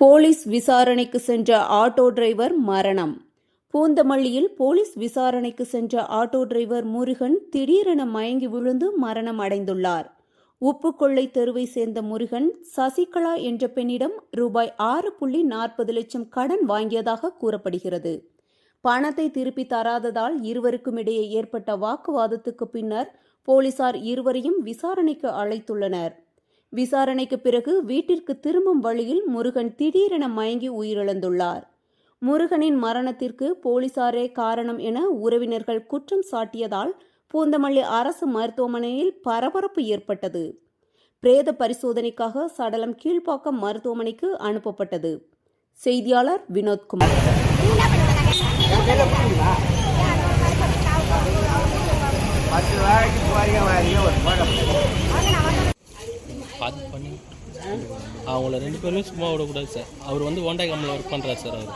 Police விசாரணைக்கு சென்ற auto driver மரணம். பூந்தமல்லியில் போலீஸ் விசாரணைக்கு சென்ற ஆட்டோ டிரைவர் முருகன் திடீரென மயங்கி விழுந்து மரணம் அடைந்துள்ளார். உப்புக்கொள்ளை தெருவை சேர்ந்த முருகன் சசிகலா என்ற பெண்ணிடம் ரூபாய் ஆறு புள்ளி நாற்பது லட்சம் கடன் வாங்கியதாக கூறப்படுகிறது. பணத்தை திருப்பி தராததால் இருவருக்கும் இடையே ஏற்பட்ட வாக்குவாதத்துக்கு பின்னர் போலீசார் இருவரையும் விசாரணைக்கு அழைத்துள்ளனர். விசாரணைக்கு பிறகு வீட்டிற்கு திரும்பும் வழியில் முருகன் திடீரென மயங்கி உயிரிழந்துள்ளார். முருகனின் மரணத்திற்கு போலீசாரே காரணம் என உறவினர்கள் குற்றம் சாட்டியதால் பூந்தமல்லி அரசு மருத்துவமனையில் பரபரப்பு ஏற்பட்டது. பிரேத பரிசோதனைக்காக சடலம் கீழ்ப்பாக்கம் மருத்துவமனைக்கு அனுப்பப்பட்டது. செய்தியாளர் வினோத்குமார். பத்து பார்த்து பண்ணி அவங்கள ரெண்டு பேருமே சும்மா விடக்கூடாது சார். அவர் வந்து ஓண்டா கம்பெனியில் ஒர்க் பண்ணுறாரு சார் அவர்.